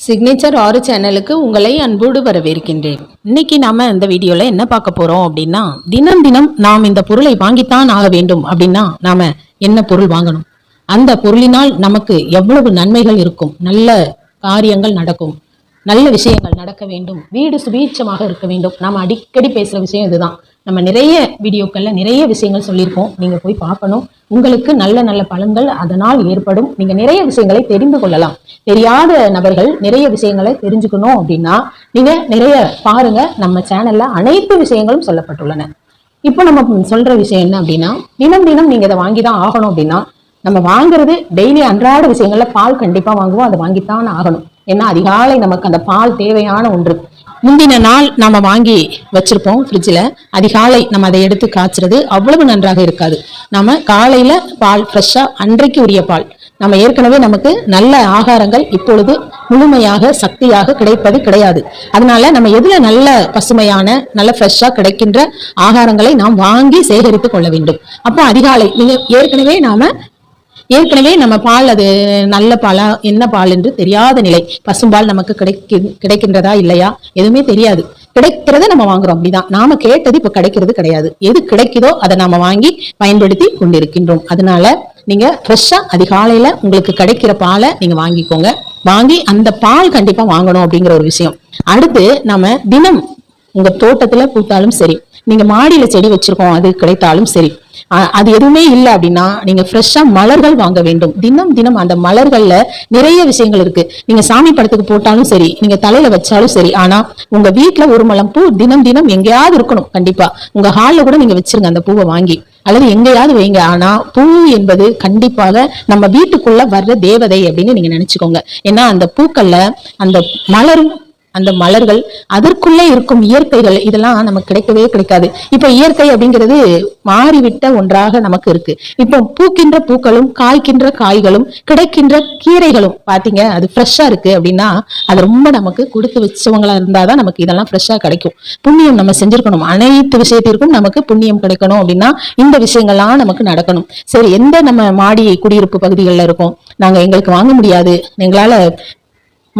Signature ஆறு சேனலுக்கு உங்களை அன்போடு வரவேற்கின்றேன். இன்னைக்கு நாம இந்த வீடியோல என்ன பார்க்க போறோம் அப்படின்னா தினம் தினம் நாம் இந்த பொருளை வாங்கித்தான் ஆக வேண்டும் அப்படின்னா நாம என்ன பொருள் வாங்கணும்? அந்த பொருளினால் நமக்கு எவ்வளவு நன்மைகள் இருக்கும்? நல்ல காரியங்கள் நடக்கும். நல்ல விஷயங்கள் நடக்க வேண்டும். வீடு சுபீட்சமாக இருக்க வேண்டும். நாம அடிக்கடி பேசுற விஷயம் இதுதான். நம்ம நிறைய வீடியோக்கள்ல நிறைய விஷயங்கள் சொல்லியிருக்கோம். நீங்க போய் பார்க்கணும். உங்களுக்கு நல்ல நல்ல பலன்கள் அதனால் ஏற்படும். நீங்க நிறைய விஷயங்களை தெரிந்து கொள்ளலாம். தெரியாத நபர்கள் நிறைய விஷயங்களை தெரிஞ்சுக்கணும் அப்படின்னா நீங்க நிறைய பாருங்க. நம்ம சேனல்ல அனைத்து விஷயங்களும் சொல்லப்பட்டுள்ளன. இப்போ நம்ம சொல்ற விஷயம் என்ன அப்படின்னா தினம் தினம் நீங்க இதை வாங்கி தான் ஆகணும் அப்படின்னா நம்ம வாங்குறது டெய்லி அன்றாட விஷயங்கள்ல பால் கண்டிப்பா வாங்குவோம். அதை வாங்கித்தான் ஆகணும். ஏன்னா அதிகாலை நமக்கு அந்த பால் தேவையான ஒன்று. முந்தின நாள் நம்ம வாங்கி வச்சிருப்போம் ஃப்ரிட்ஜில் அதிகாலை நம்ம அதை எடுத்து காய்ச்சுறது அவ்வளவு நன்றாக இருக்காது. நம்ம காலையில பால் ஃப்ரெஷ்ஷாக அன்றைக்கு உரிய பால். நம்ம ஏற்கனவே நமக்கு நல்ல ஆகாரங்கள் இப்பொழுது முழுமையாக சக்தியாக கிடைப்பது கிடையாது. அதனால நம்ம எதுல நல்ல பசுமையான நல்ல ஃப்ரெஷ்ஷாக கிடைக்கின்ற ஆகாரங்களை நாம் வாங்கி சேகரித்து கொள்ள வேண்டும். அப்போ அதிகாலை நீங்க ஏற்கனவே நாம ஏற்கனவே நம்ம பால் அது நல்ல பாலா என்ன பால் என்று தெரியாத நிலை. பசும்பால் நமக்கு கிடைக்கு கிடைக்கின்றதா இல்லையா? எதுவுமே தெரியாது. கிடைக்கிறத நம்ம வாங்குறோம். அப்படிதான். நாம கேட்டது இப்ப கிடைக்கிறது கிடையாது. எது கிடைக்குதோ அதை நாம வாங்கி பயன்படுத்தி கொண்டிருக்கின்றோம். அதனால நீங்க ஃப்ரெஷ்ஷா அதிகாலையில உங்களுக்கு கிடைக்கிற பாலை நீங்க வாங்கிக்கோங்க. வாங்கி அந்த பால் கண்டிப்பா வாங்கணும் அப்படிங்கிற ஒரு விஷயம். அடுத்து நம்ம தினம் உங்க தோட்டத்துல பூத்தாலும் சரி நீங்க மாடியில செடி வச்சிருக்கோம் அது கிடைத்தாலும் சரி அது எதுவுமே இல்லை அப்படின்னா நீங்க ஃப்ரெஷ்ஷா மலர்கள் வாங்க வேண்டும். தினம் தினம் அந்த மலர்கள்ல நிறைய விஷயங்கள் இருக்கு. நீங்க சாமி படத்துக்கு போட்டாலும் சரி நீங்க தலையில வச்சாலும் சரி ஆனா உங்க வீட்டுல ஒரு மலம் பூ தினம் தினம் எங்கேயாவது இருக்கணும் கண்டிப்பா. உங்க ஹால்ல கூட நீங்க வச்சிருங்க அந்த பூவை வாங்கி. அல்லது எங்கேயாவது வைங்க ஆனா பூ என்பது கண்டிப்பாக நம்ம வீட்டுக்குள்ள வர்ற தேவதை அப்படின்னு நீங்க நினைச்சுக்கோங்க. ஏன்னா அந்த பூக்கள்ல அந்த மலரும் அந்த மலர்கள் அதற்குள்ளே இருக்கும் இயற்கைகள் இதெல்லாம் நமக்கு கிடைக்கவே கிடைக்காது. இப்ப இயற்கை அப்படிங்கிறது மாறிவிட்ட ஒன்றாக நமக்கு இருக்கு. இப்போ பூக்கின்ற பூக்களும் காய்க்கின்ற காய்களும் கிடைக்கின்ற கீரைகளும் பாத்தீங்க அது ஃப்ரெஷ்ஷா இருக்கு அப்படின்னா அது ரொம்ப நமக்கு கொடுத்து வச்சவங்களா இருந்தாதான் நமக்கு இதெல்லாம் ஃப்ரெஷ்ஷா கிடைக்கும். புண்ணியம் நம்ம செஞ்சிருக்கணும். அனைத்து விஷயத்திற்கும் நமக்கு புண்ணியம் கிடைக்கணும் அப்படின்னா இந்த விஷயங்கள்லாம் நமக்கு நடக்கணும். சரி எந்த நம்ம மாடி குடியிருப்பு பகுதிகளில் இருக்கோம்? நாங்க எங்களுக்கு வாங்க முடியாது. எங்களால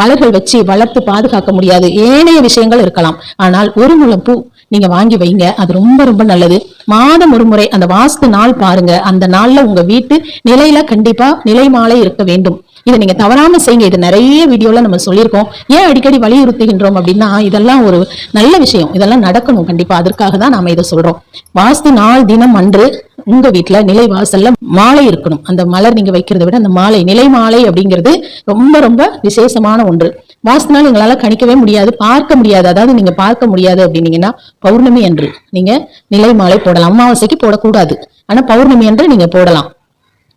மலர்கள் வச்சு வளர்த்து பாதுகாக்க முடியாது. ஏனைய விஷயங்கள் இருக்கலாம். ஆனால் ஒரு முழம் பூ நீங்க வாங்கி வைங்க. அது ரொம்ப ரொம்ப நல்லது. மாதம் ஒரு முறை அந்த வாஸ்து நாள் பாருங்க. அந்த நாள்ல உங்க வீட்டு நிலையில கண்டிப்பா நிலை மாலை இருக்க வேண்டும். இதை நீங்க தவறாம செய்யுங்க. இது நிறைய வீடியோல நம்ம சொல்லியிருக்கோம். ஏன் அடிக்கடி வலியுறுத்துகின்றோம் அப்படின்னா இதெல்லாம் ஒரு நல்ல விஷயம். இதெல்லாம் நடக்கணும் கண்டிப்பா. அதற்காக தான் நாம இதை சொல்றோம். வாஸ்து நாள் தினம் அன்று உங்க வீட்டுல நிலை வாசல்ல மாலை இருக்கணும். அந்த மலர் நீங்க வைக்கிறத விட அந்த மாலை நிலை மாலை அப்படிங்கிறது ரொம்ப ரொம்ப விசேஷமான ஒன்று. வாசனால் எங்களால் எங்களால கணிக்கவே முடியாது பார்க்க முடியாது. அதாவது நீங்க பார்க்க முடியாது அப்படின்னீங்கன்னா பௌர்ணமி அன்று நீங்க நிலை மாலை போடலாம். அமாவாசைக்கு போடக்கூடாது. ஆனா பௌர்ணமி அன்று நீங்க போடலாம்.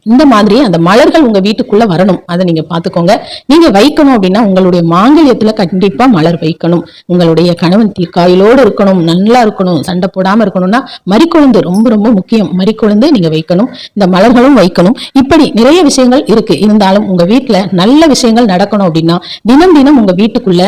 இந்த மாதிரி அந்த மலர்கள் உங்க வீட்டுக்குள்ள வரணும். அதை நீங்க பாத்துக்கோங்க. நீங்க வைக்கணும் அப்படின்னா உங்களுடைய மாங்கல்யத்துல கண்டிப்பா மலர் வைக்கணும். உங்களுடைய கணவன் தீர்க்காயிலோடு இருக்கணும் நல்லா இருக்கணும் சண்டை போடாம இருக்கணும்னா மறிக்கொழுந்து ரொம்ப ரொம்ப முக்கியம். மறிக்கொழுந்து நீங்க வைக்கணும். இந்த மலர்களும் வைக்கணும். இப்படி நிறைய விஷயங்கள் இருக்கு. இருந்தாலும் உங்க வீட்டுல நல்ல விஷயங்கள் நடக்கணும் அப்படின்னா தினம் தினம் உங்க வீட்டுக்குள்ள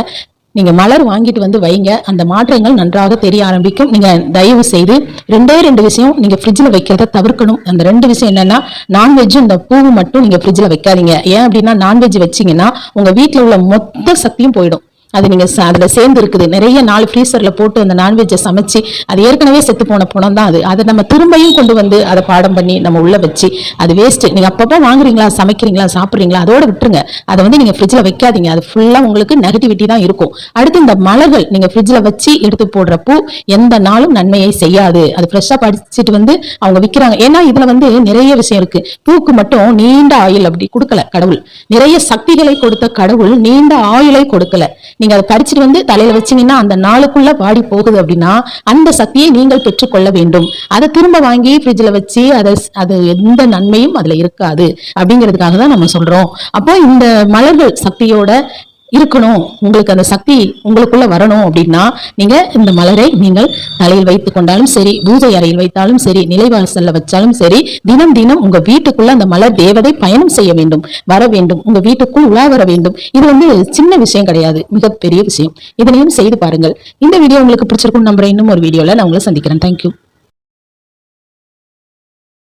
நீங்கள் மலர் வாங்கிட்டு வந்து வைங்க. அந்த மாற்றங்கள் நன்றாக தெரிய ஆரம்பிக்கும். நீங்கள் தயவு செய்து ரெண்டே ரெண்டு விஷயம் நீங்கள் ஃப்ரிட்ஜில் வைக்கிறத தவிர்க்கணும். அந்த ரெண்டு விஷயம் என்னென்னா நான்வெஜ்ஜும் இந்த பூவு மட்டும் நீங்கள் ஃப்ரிட்ஜில் வைக்காதீங்க. ஏன் அப்படின்னா நான்வெஜ் வச்சீங்கன்னா உங்கள் வீட்டில் உள்ள மொத்த சக்தியும் போயிடும். அது நீங்கள் அதில் சேர்ந்து இருக்குது நிறைய நாலு ஃப்ரீசரில் போட்டு அந்த நான்வெஜ்ஜை சமைச்சு அது ஏற்கனவே செத்து போன பணம் தான் அது. அதை நம்ம திரும்பியும் கொண்டு வந்து அதை பாடம் பண்ணி நம்ம உள்ளே வச்சு அது வேஸ்ட்டு நீங்க அப்பப்போ வாங்குறீங்களா சமைக்கிறீங்களா சாப்பிட்றீங்களா அதோட விட்டுருங்க. அதை வந்து நீங்கள் ஃப்ரிட்ஜில் வைக்காதீங்க. அது ஃபுல்லாக உங்களுக்கு நெகட்டிவிட்டி தான் இருக்கும். அடுத்து இந்த மலர்கள் நீங்கள் ஃப்ரிட்ஜில் வச்சு எடுத்து போடுற பூ எந்த நாளும் நன்மையை செய்யாது. அது ஃப்ரெஷ்ஷாக படிச்சுட்டு வந்து அவங்க விற்கிறாங்க ஏன்னா இதில் வந்து நிறைய விஷயம் இருக்கு. பூக்கு மட்டும் நீண்ட ஆயில் அப்படி கொடுக்கல கடவுள். நிறைய சக்திகளை கொடுத்த கடவுள் நீண்ட ஆயுளை கொடுக்கல. நீங்க அதை பறிச்சுட்டு வந்து தலையில வச்சீங்கன்னா அந்த நாளுக்குள்ள வாடி போகுது அப்படின்னா அந்த சக்தியை நீங்கள் பெற்றுக்கொள்ள வேண்டும். அதை திரும்ப வாங்கி ஃப்ரிட்ஜில் வச்சு அதை அது எந்த நன்மையும் அதுல இருக்காது. அப்படிங்கிறதுக்காக தான் நம்ம சொல்றோம். அப்போ இந்த மலர்கள் சக்தியோட இருக்கணும். உங்களுக்கு அந்த சக்தி உங்களுக்குள்ள வரணும் அப்படின்னா நீங்க இந்த மலரை நீங்கள் தலையில் வைத்துக் கொண்டாலும் சரி பூஜை அறையில் வைத்தாலும் சரி நிலைவாசல்ல வச்சாலும் சரி தினம் தினம் உங்க வீட்டுக்குள்ள அந்த மலர் தேவதை பயணம் செய்ய வேண்டும் வர வேண்டும் உங்க வீட்டுக்குள் உலா வர வேண்டும். இது வந்து சின்ன விஷயம் கிடையாது மிகப்பெரிய விஷயம். இதனையும் செய்து பாருங்கள். இந்த வீடியோ உங்களுக்கு பிடிச்சிருக்கும் நம்புறேன். இன்னும் ஒரு வீடியோல நான் உங்களை சந்திக்கிறேன். தேங்க்யூ